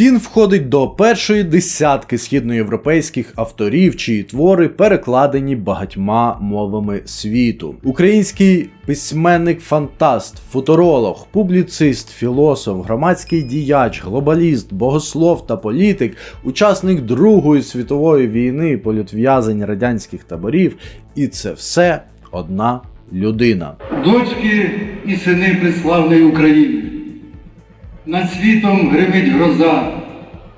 Він входить до першої десятки східноєвропейських авторів, чиї твори перекладені багатьма мовами світу. Український письменник, фантаст, футуролог, публіцист, філософ, громадський діяч, глобаліст, богослов та політик, учасник Другої світової війни, політв'язень радянських таборів, і це все одна людина. Дочки і сини преславної України. Над світом гримить гроза,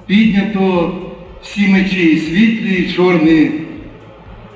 піднято всі мечі і світлі, і чорні.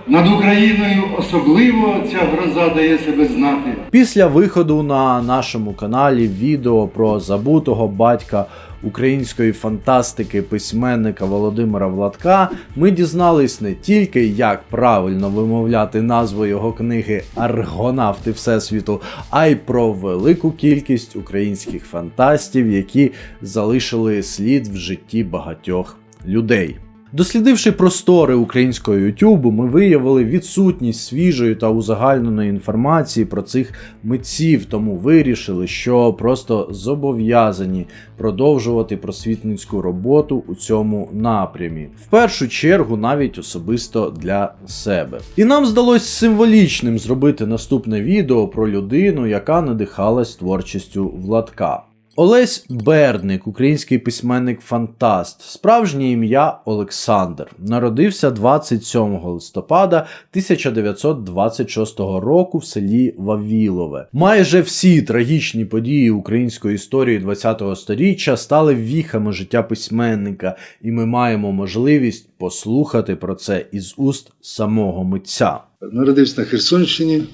Над Україною особливо ця гроза дає себе знати. Після виходу на нашому каналі відео про забутого батька української фантастики письменника Володимира Владка, ми дізнались не тільки, як правильно вимовляти назву його книги Аргонавти Всесвіту, а й про велику кількість українських фантастів, які залишили слід в житті багатьох людей. Дослідивши простори українського YouTube, ми виявили відсутність свіжої та узагальненої інформації про цих митців, тому вирішили, що просто зобов'язані продовжувати просвітницьку роботу у цьому напрямі. В першу чергу, навіть особисто для себе. І нам здалось символічним зробити наступне відео про людину, яка надихалась творчістю Владка. Олесь Берник, український письменник-фантаст, справжнє ім'я Олександр. Народився 27 листопада 1926 року в селі Вавілове. Майже всі трагічні події української історії ХХ століття стали віхами життя письменника, і ми маємо можливість послухати про це із уст самого митця. Народився на Херсонщині.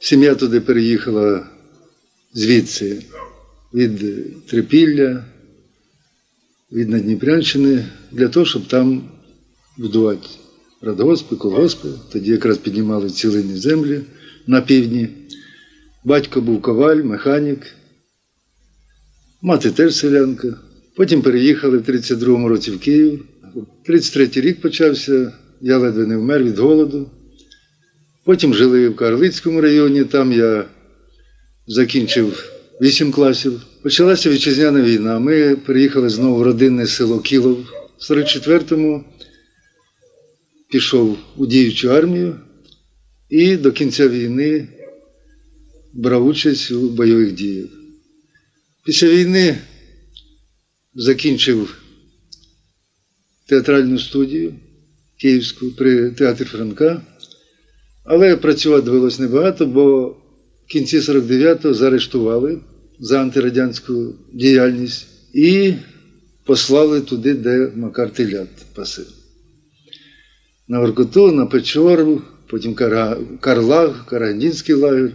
Сім'я туди переїхала звідси від Трипілля, від Надніпрянщини, для того, щоб там будувати радгоспи, колгоспи. Тоді якраз піднімали цілинні землі на півдні. Батько був коваль, механік, мати теж селянка. Потім переїхали в 32-му році в Київ. 33-й рік почався, я ледве не вмер від голоду. Потім жили в Карлицькому районі, там я закінчив 8 класів. Почалася вітчизняна війна. Ми переїхали знову в родинне село Кілов. В 44-му пішов у діючу армію і до кінця війни брав участь у бойових діях. Після війни закінчив театральну студію Київську при театрі Франка. Але працювати довелось небагато, бо в кінці 49-го заарештували за антирадянську діяльність і послали туди, де Макар Телят пасив. На Воркуту, на Печору, потім Карлаг, Карагандинський лагер.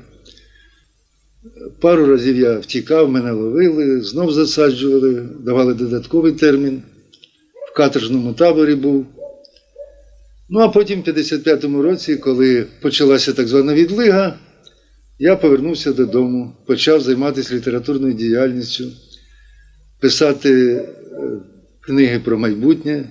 Пару разів я втікав, мене ловили, знов засаджували, давали додатковий термін. В каторжному таборі був. Ну, а потім, в 55-му році, коли почалася так звана відлига, я повернувся додому, почав займатися літературною діяльністю, писати е, книги про майбутнє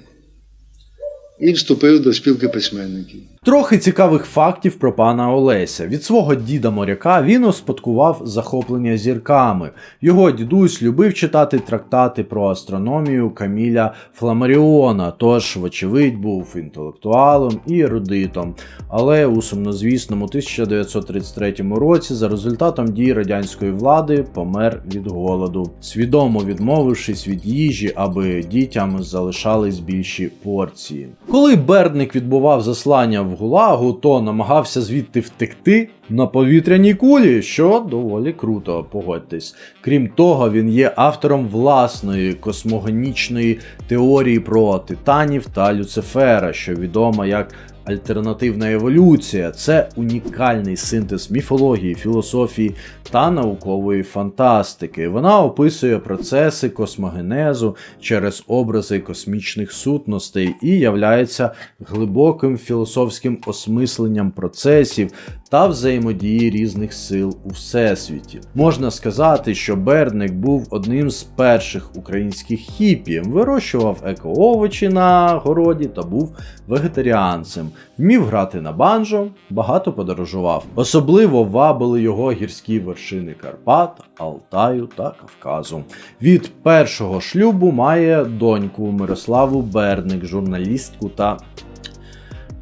і вступив до спілки письменників. Трохи цікавих фактів про пана Олеся. Від свого діда моряка він успадкував захоплення зірками. Його дідусь любив читати трактати про астрономію Каміля Фламаріона, тож, вочевидь, був інтелектуалом і ерудитом. Але у сумнозвісному 1933 році, за результатом дій радянської влади, помер від голоду, свідомо відмовившись від їжі, аби дітям залишались більші порції. Коли Бердник відбував заслання в Гулагу, то намагався звідти втекти на повітряній кулі, що доволі круто, погодьтесь. Крім того, він є автором власної космогонічної теорії про титанів та Люцифера, що відома як альтернативна еволюція. Це унікальний синтез міфології, філософії та наукової фантастики. Вона описує процеси космогенезу через образи космічних сутностей і являється глибоким філософським осмисленням процесів та взаємодії різних сил у всесвіті. Можна сказати, що Бердник був одним з перших українських хіпі, вирощував еко-овочі на городі та був вегетаріанцем, вмів грати на банджо, багато подорожував. Особливо вабили його гірські вершини Карпат, Алтаю та Кавказу. Від першого шлюбу має доньку Мирославу Берник, журналістку та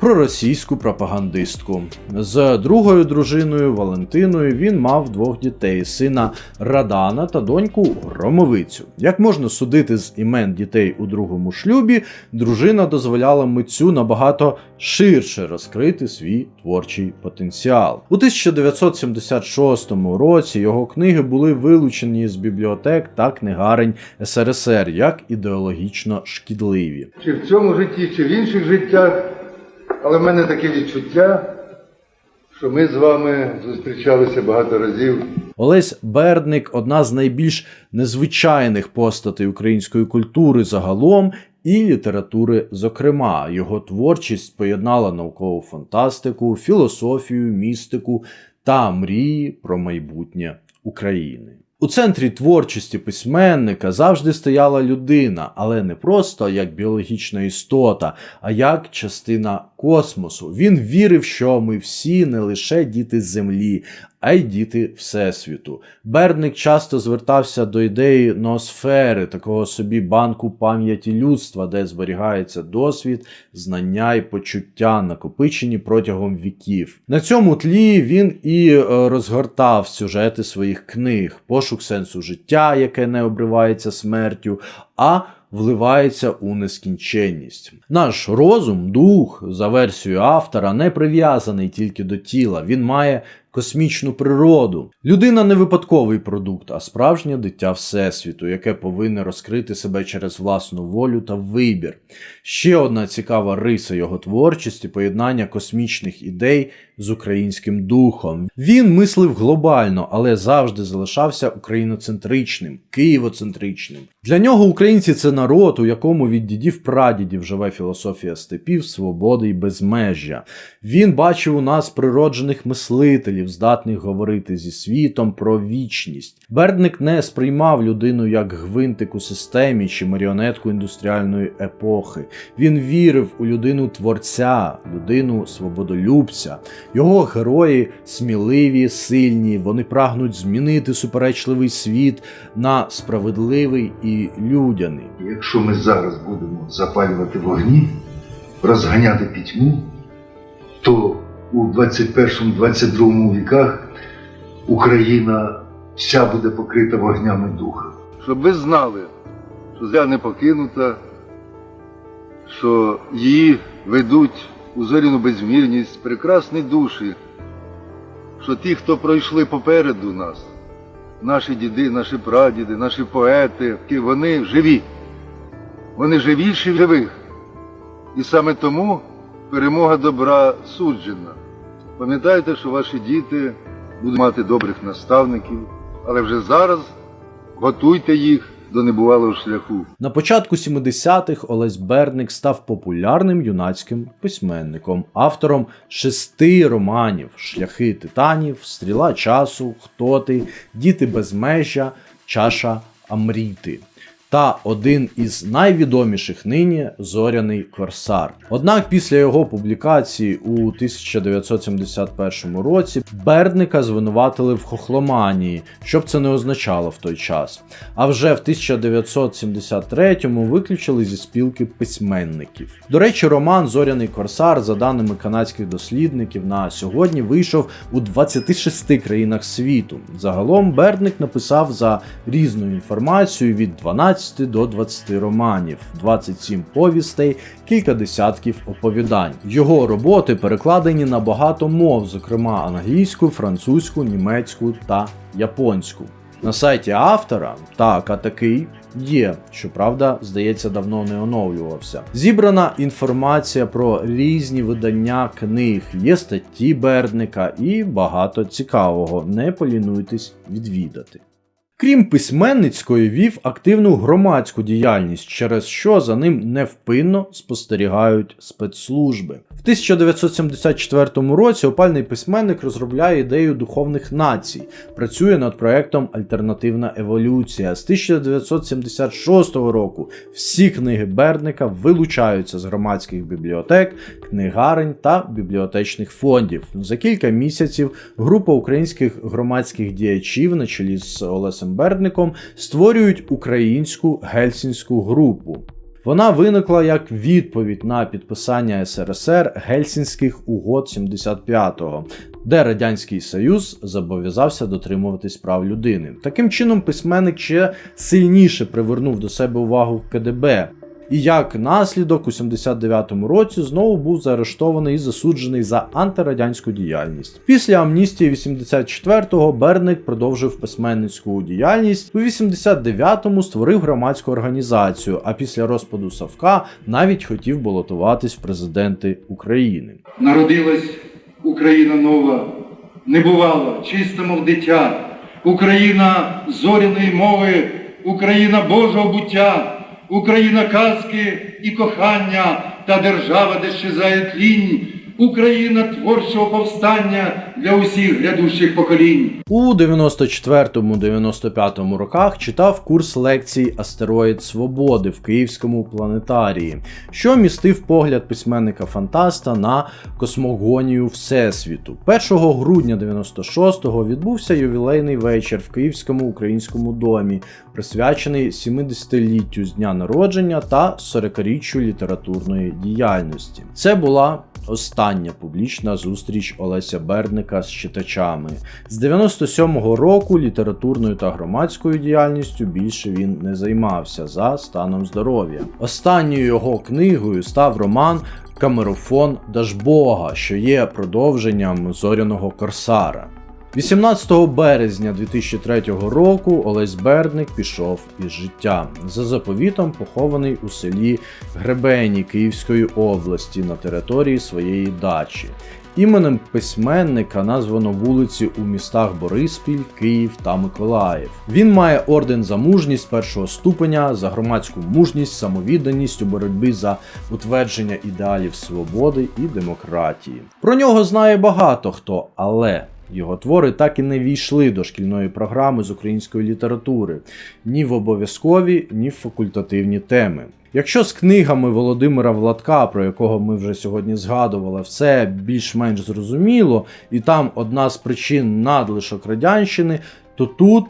проросійську пропагандистку. З другою дружиною Валентиною він мав двох дітей: сина Радана та доньку Громовицю. Як можна судити з імен дітей у другому шлюбі, дружина дозволяла митцю набагато ширше розкрити свій творчий потенціал. У 1976 році його книги були вилучені з бібліотек та книгарень СРСР як ідеологічно шкідливі. Чи в цьому житті, чи в інших життях. Але в мене таке відчуття, що ми з вами зустрічалися багато разів. Олесь Бердник одна з найбільш незвичайних постатей української культури загалом і літератури, зокрема. Його творчість поєднала наукову фантастику, філософію, містику та мрії про майбутнє України. У центрі творчості письменника завжди стояла людина, але не просто як біологічна істота, а як частина космосу. Він вірив, що ми всі не лише діти землі, а й діти Всесвіту. Бердник часто звертався до ідеї ноосфери, такого собі банку пам'яті людства, де зберігається досвід, знання і почуття, накопичені протягом віків. На цьому тлі він і е, розгортав сюжети своїх книг, пошук сенсу життя, яке не обривається смертю, а вливається у нескінченність. Наш розум, дух, за версією автора, не прив'язаний тільки до тіла, він має космічну природу. Людина не випадковий продукт, а справжнє дитя Всесвіту, яке повинне розкрити себе через власну волю та вибір. Ще одна цікава риса його творчості поєднання космічних ідей з українським духом. Він мислив глобально, але завжди залишався україноцентричним, києвоцентричним. Для нього українці це народ, у якому від дідів прадідів живе філософія степів, свободи і безмежжя. Він бачив у нас природжених мислителів, здатних говорити зі світом про вічність. Бердник не сприймав людину як гвинтик у системі чи маріонетку індустріальної епохи. Він вірив у людину творця, людину свободолюбця. Його герої сміливі, сильні, вони прагнуть змінити суперечливий світ на справедливий і людяний. Якщо ми зараз будемо запалювати вогні, розганяти пітьму, то у 21-22 віках Україна вся буде покрита вогнями духа. Щоб ви знали, що земля не покинута, що її ведуть у зоряну безмірність прекрасні душі, що ті, хто пройшли попереду нас, наші діди, наші прадіди, наші поети, вони живі. Вони живіші живих. І саме тому перемога добра суджена. Пам'ятайте, що ваші діти будуть мати добрих наставників, але вже зараз готуйте їх до небувалого шляху. На початку 70-х Олесь Бердник став популярним юнацьким письменником, автором шести романів: Шляхи титанів, Стріла часу, Хто ти, Діти безмежжя, Чаша Амріти. Та один із найвідоміших нині зоряний корсар. Однак після його публікації у 1971 році Бердника звинуватили в хохломанії, що б це не означало в той час. А вже в 1973-му виключили зі спілки письменників. До речі, роман Зоряний корсар, за даними канадських дослідників, на сьогодні вийшов у 26 країнах світу. Загалом Бердник написав за різною інформацією від 12 до 20 романів, 27 повістей, кілька десятків оповідань. Його роботи перекладені на багато мов, зокрема англійську, французьку, німецьку та японську. На сайті автора так, а такий є, щоправда, здається, давно не оновлювався. Зібрана інформація про різні видання книг, є статті Бердника і багато цікавого. Не полінуйтесь відвідати. Крім письменницької, вів активну громадську діяльність, через що за ним невпинно спостерігають спецслужби. В В 1974 році опальний письменник розробляє ідею духовних націй, працює над проектом Альтернативна еволюція. З 1976 року всі книги Бердника вилучаються з громадських бібліотек, книгарень та бібліотечних фондів. За кілька місяців група українських громадських діячів на чолі з Олесем Бердником створюють українську гельсінську групу. Вона виникла як відповідь на підписання СРСР Гельсінських угод 75-го, де Радянський Союз зобов'язався дотримуватись прав людини. Таким чином, письменник ще сильніше привернув до себе увагу КДБ. І як наслідок у 79-му році знову був заарештований і засуджений за антирадянську діяльність. Після амністії 84-го Берник продовжив письменницьку діяльність. У 89-му створив громадську організацію, а після розпаду Савка навіть хотів балотуватись в президенти України. Народилась Україна нова, небувала, чиста мов дитя, Україна зоряної мови, Україна Божого буття, Україна казки і кохання та держава, де щезає тлінь, Україна творчого повстання для усіх грядущих поколінь. У 94-95 роках читав курс лекцій Астероїд Свободи в Київському планетарії, що містив погляд письменника-фантаста на космогонію Всесвіту. 1 грудня 96-го відбувся ювілейний вечір в Київському українському домі, присвячений 70-літтю з дня народження та 40-річчю літературної діяльності. Це була остання публічна зустріч Олеся Бердника з читачами. З 97-го року літературною та громадською діяльністю більше він не займався за станом здоров'я. Останньою його книгою став роман Камерофон Дажбога, що є продовженням зоряного корсара. 18 березня 2003 року Олесь Бердник пішов із життя. За заповітом похований у селі Гребені Київської області на території своєї дачі. Іменем письменника названо вулиці у містах Бориспіль, Київ та Миколаїв. Він має орден за мужність першого ступеня, за громадську мужність, самовідданість у боротьбі за утвердження ідеалів свободи і демократії. Про нього знає багато хто, але його твори так і не війшли до шкільної програми з української літератури ні в обов'язкові, ні в факультативні теми. Якщо з книгами Володимира Владка, про якого ми вже сьогодні згадували, все більш-менш зрозуміло, і там одна з причин надлишок радянщини, то тут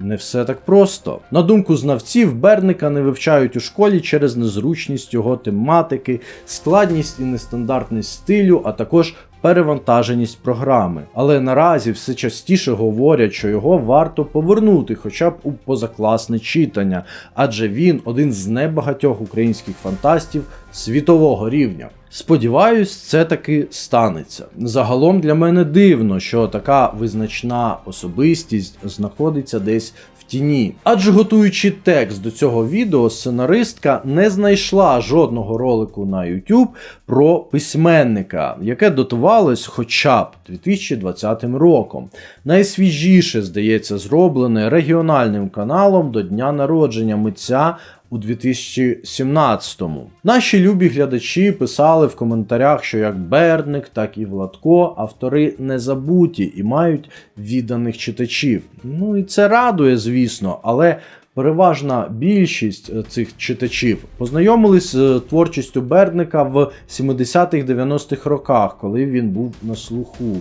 не все так просто. На думку знавців, Берника не вивчають у школі через незручність його тематики, складність і нестандартність стилю, а також перевантаженість програми. Але наразі все частіше говорять, що його варто повернути хоча б у позакласне читання, адже він один з небагатьох українських фантастів світового рівня. Сподіваюсь, це таки станеться. Загалом для мене дивно, що така визначна особистість знаходиться десь тіні. Адже готуючи текст до цього відео, сценаристка не знайшла жодного ролику на YouTube про письменника, яке дотувалось хоча б 2020 роком. Найсвіжіше, здається, зроблене регіональним каналом до дня народження митця у 2017-му. Наші любі глядачі писали в коментарях, що як Бердник, так і Владко автори не забуті і мають відданих читачів. Ну і це радує, звісно, але. Переважна більшість е, цих читачів познайомились з творчістю Бердника в 70-х-90-х роках, коли він був на слуху.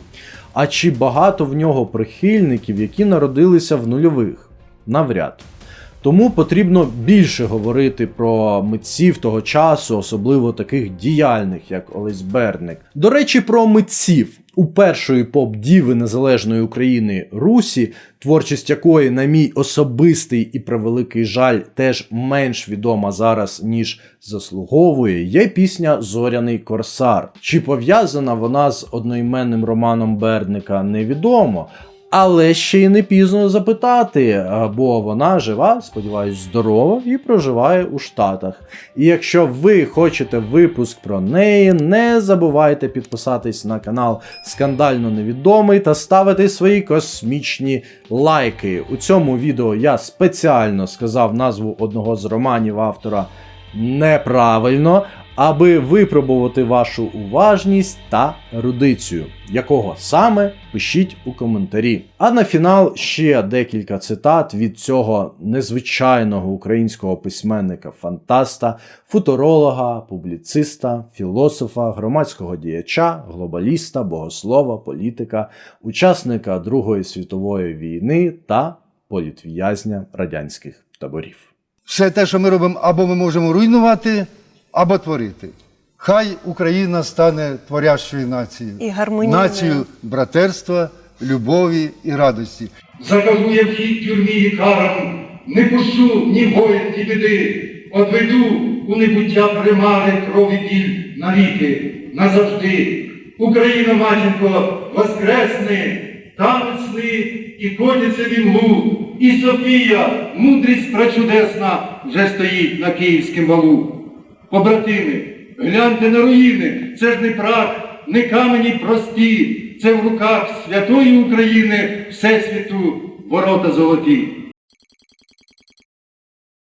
А чи багато в нього прихильників, які народилися в нульових? Навряд. Тому потрібно більше говорити про митців того часу, особливо таких діяльних, як Олесь Берник. До речі, про митців. У першої поп-діви Незалежної України Русі, творчість якої, на мій особистий і превеликий жаль, теж менш відома зараз, ніж заслуговує, є пісня Зоряний Корсар. Чи пов'язана вона з одноіменним романом Бердника, невідомо. Але ще й не пізно запитати, бо вона жива, сподіваюсь, здорова і проживає у Штатах. І якщо ви хочете випуск про неї, не забувайте підписатись на канал Скандально Невідомий та ставити свої космічні лайки. У цьому відео я спеціально сказав назву одного з романів автора неправильно. Аби випробувати вашу уважність та ерудицію. Якого саме пишіть у коментарі. А на фінал ще декілька цитат від цього незвичайного українського письменника, фантаста, футуролога, публіциста, філософа, громадського діяча, глобаліста, богослова, політика, учасника Другої світової війни та політв'язня радянських таборів. Все те, що ми робимо, або ми можемо руйнувати, або творити. Хай Україна стане творящою нацією. І гармонійною. Нацією братерства, любові і радості. Закажу я вхід тюрмі і карам, не пущу ні воїн, ні біди, одведу у небуття примари крові біль навіки, назавжди. Україна, матінко, воскресни, танецни і котяться в і Софія, мудрість пречудесна, вже стоїть на київськім валу. Побратими, гляньте на руїни, це ж не прах, не камені прості, це в руках святої України Всесвіту ворота золоті.